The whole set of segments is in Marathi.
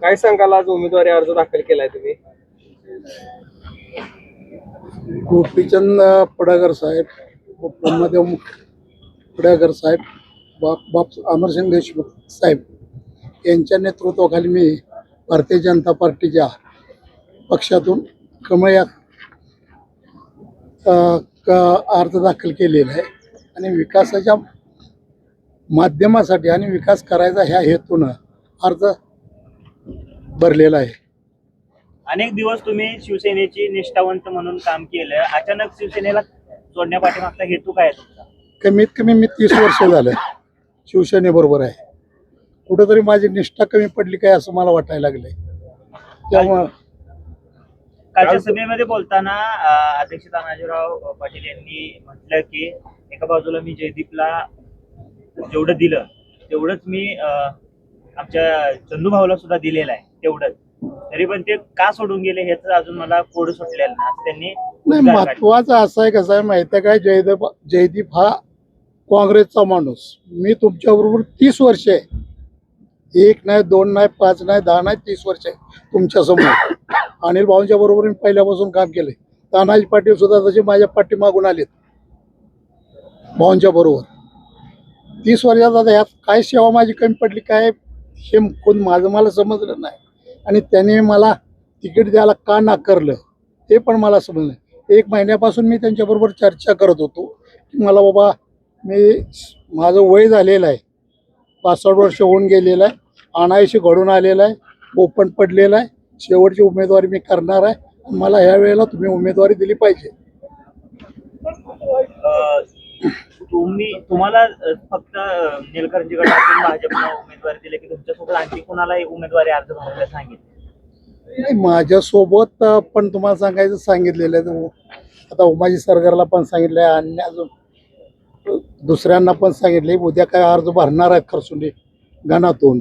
काय सांगाल आज उमेदवारी अर्ज दाखल केलाय तुम्ही? गोपीचंद पडागर साहेब ब्रह्मदेव पडागर साहेब बाप बाप अमरसिंग देशमुख साहेब यांच्या नेतृत्वाखाली मी भारतीय जनता पार्टीच्या पक्षातून कमळ्या अर्ज दाखल केलेला आहे. आणि विकासाच्या माध्यमासाठी आणि विकास करायचा ह्या हेतूनं अर्ज भरलेला आहे. अनेक दिवस तुम्ही शिवसेनेची निष्ठावंत म्हणून काम केलं. अचानक शिवसेनेला सोडण्यापाठीमागचा हेतू काय तुमचा? कमीत कमी मी तीस वर्ष झालं शिवसेनेबरोबर आहे. कुठंतरी माझी निष्ठा कमी पडली काय असं मला वाटायला लागलंय. त्यामुळं कालच्या सभेमध्ये बोलताना अध्यक्ष तानाजीराव पाटील यांनी म्हटलं की एका बाजूला मी जयदीपला जेवढं दिलं तेवढंच मी आमच्या चंदू भाऊला सुद्धा दिलेलं आहे तेवढंच. तरी पण ते का सोडून गेले हेच अजून मला कोड सुटलेलं नाही. असं त्यांनी नाही. महत्वाचं असं आहे कसं आहे माहिती आहे काय जयदीप जयदीप हा काँग्रेसचा माणूस. मी तुमच्याबरोबर तीस वर्ष आहे. एक नाही दोन नाही पाच नाही दहा नाही तीस वर्ष आहे तुमच्यासमोर अनिल भाऊंच्या बरोबर मी पहिल्यापासून काम केलंय. तानाजी पाटील सुद्धा तसे माझ्या पाठीमागून आलेत. भाऊंच्या बरोबर. तीस वर्षात आता ह्यात काय सेवा माझी कमी पडली काय हे कोण माझं मला समजलं नाही. आणि त्याने मला तिकीट द्यायला का नाकारलं ते पण मला समजलं एक महिन्यापासून मी त्यांच्याबरोबर चर्चा करत होतो की मला बाबा मी माझं वय झालेलं आहे पासष्ट वर्ष होऊन गेलेलं आहे अनायशी घडून आलेलं आहे ओपन पडलेलं आहे शेवटची उमेदवारी मी करणार आहे मला ह्या वेळेला तुम्ही उमेदवारी दिली पाहिजे. तुम्ही तुम्हाला फक्त अं, निलकंठी गटातून भाजपनं उमेदवारी दिली की तुमच्यासोबत आणखी कुणालाही उमेदवारी अर्ज भरायला सांगितलं? नाही माझ्यासोबत पण तुम्हाला सांगायचं सांगितलेलं आहे. आता उमाजी सरकारला पण सांगितलं आहे आणि अजून दुसऱ्यांना पण सांगितले उद्या काय अर्ज भरणार आहेत खरसुंडी गणातून.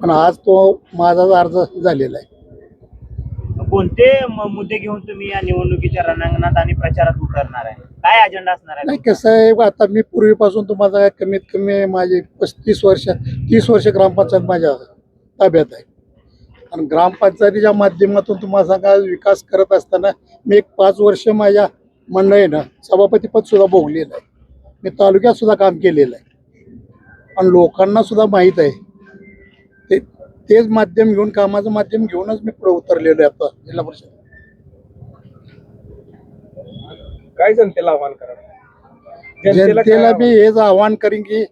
पण आज तो माझाच अर्ज झालेला आहे. कोणते म- मुद्दे घेऊन तुम्ही या निवडणुकीच्या रणांगणात आणि प्रचारात उतरणार आहे? काय अजेंडा असणार आहे नाही कसं आहे आता मी पूर्वीपासून तुम्हाला काय कमीत कमी माझे पस्तीस वर्ष तीस वर्ष ग्रामपंचायत माझ्या ताब्यात आहे. आणि ग्रामपंचायतीच्या माध्यमातून तुम्हाला सांगा विकास करत असताना मी एक पाच वर्ष माझ्या मंडळीनं सभापतीपद सुद्धा भोगलेलं आहे. मी तालुक्यात सुद्धा काम केलेलं आहे. आणि लोकांना सुद्धा माहीत आहे. ते तेच माध्यम घेऊन कामाचं माध्यम घेऊनच मी पुढे उतरलेलो आहे आता जिल्हा परिषद. काय जनतेला आव्हान करा जनतेला मी हेच आवाहन करीन की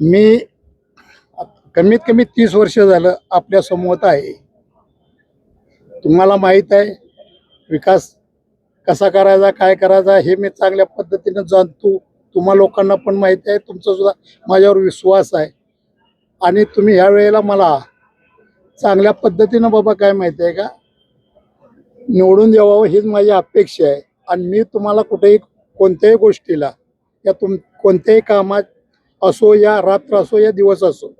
मी कमीत कमी तीस वर्ष झालं आपल्यासमोर आहे. तुम्हाला माहीत आहे विकास कसा करायचा काय करायचा हे मी चांगल्या पद्धतीनं जाणतो. तुम्हा लोकांना पण माहीत आहे तुमचा सुद्धा माझ्यावर विश्वास आहे. आणि तुम्ही ह्या वेळेला मला चांगल्या पद्धतीनं बाबा काय माहिती आहे का? निवडून द्यावं हीच माझी अपेक्षा आहे. आणि मी तुम्हाला कुठेही कोणत्याही गोष्टीला या तुम कोणत्याही कामात असो या रात्र असो या दिवस असो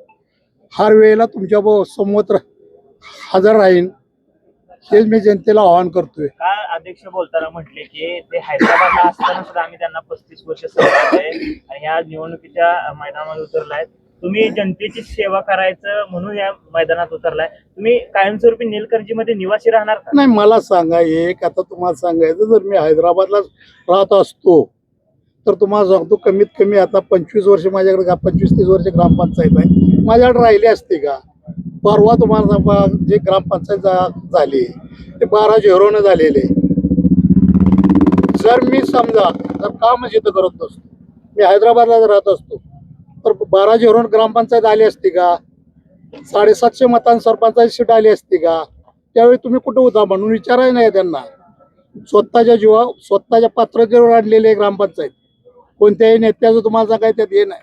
हर वेळेला तुमच्यासमोर हजर राहीन हेच मी जनतेला आवाहन करतोय. अध्यक्ष बोलताना म्हटले की ते हैदराबादला असताना सुद्धा आम्ही त्यांना पस्तीस वर्ष आहे. आणि ह्या निवडणुकीच्या मैदानामध्ये उतरलाय. तुम्ही जनतेची सेवा करायचं म्हणून या मैदानात उतरलाय. तुम्ही कायमस्वरूपी नीलकंठीमध्ये निवासी राहणार का? नाही मला सांगा एक आता तुम्हाला सांगायचं जर मी हैदराबादला राहत असतो तर तुम्हाला सांगतो कमीत कमी आता पंचवीस वर्ष माझ्याकडे का पंचवीस तीस वर्ष ग्रामपंचायत आहे. माझ्याकडे राहिली असते का? परवा तुम्हाला जे ग्रामपंचायत झाली ते बारा झेरोनं झालेले. जर मी समजा जर काम इथं करत नसतो मी हैदराबादला जर राहत असतो तर बारा ग्रामपंचायत आली असती का? साडेसातशे मतांनी सरपंचाची सीट आली असती का? त्यावेळी तुम्ही कुठं होता म्हणून विचाराय नाही त्यांना. स्वतःच्या जीवा स्वतःच्या पात्रतेवर आणलेले ग्रामपंचायत. कोणत्याही नेत्याचं तुम्हाला काही त्यात हे नाही.